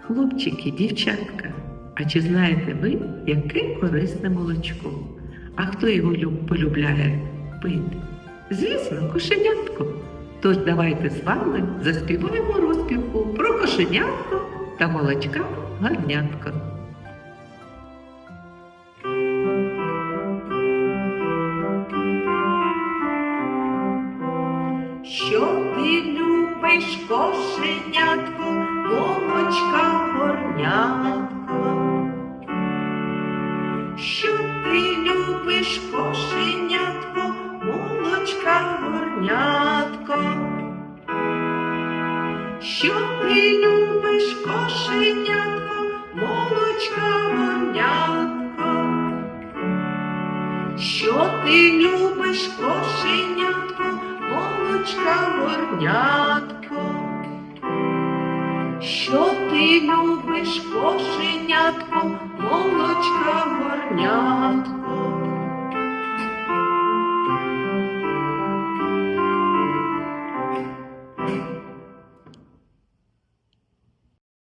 Хлопчики, дівчатка, а чи знаєте ви, яке корисне молочко? А хто його полюбляє пити? Звісно, кошенятко. Тож давайте з вами заспіваємо розпівку про кошенятко та молочка гарнятко. Що ти любиш, кошенятко, молочка горнятко? Що ти любиш, кошенятко, молочка горнятко? Що ти любиш, кошенятко, молочка горнятко? Що ти любиш, кошенятко, молочка горнятко? Що ти любиш, кошенятко, молочка горнятко?